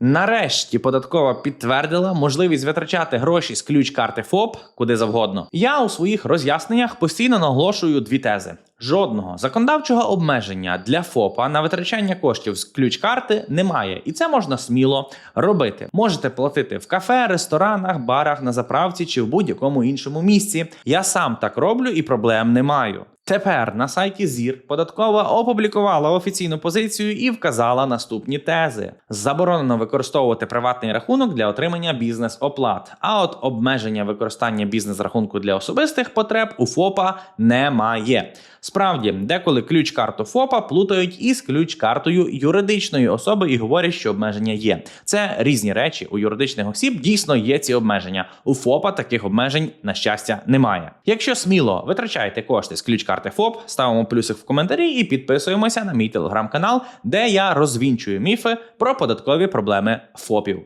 Нарешті податкова підтвердила можливість витрачати гроші з ключ карти ФОП куди завгодно. Я у своїх роз'ясненнях постійно наголошую дві тези. Жодного законодавчого обмеження для ФОПа на витрачання коштів з ключ карти немає, і це можна сміло робити. Можете платити в кафе, ресторанах, барах, на заправці чи в будь-якому іншому місці. Я сам так роблю і проблем не маю. Тепер на сайті ЗІР податкова опублікувала офіційну позицію і вказала наступні тези: заборонено використовувати приватний рахунок для отримання бізнес-оплат. А от обмеження використання бізнес-рахунку для особистих потреб у ФОПа немає. Справді, деколи ключ-карту ФОПа плутають із ключ-картою юридичної особи і говорять, що обмеження є. Це різні речі. У юридичних осіб дійсно є ці обмеження. У ФОПа таких обмежень, на щастя, немає. Якщо сміло витрачаєте кошти з ключ-карти ФОП, ставимо плюсик в коментарі і підписуємося на мій телеграм-канал, де я розвінчую міфи про податкові проблеми ФОПів.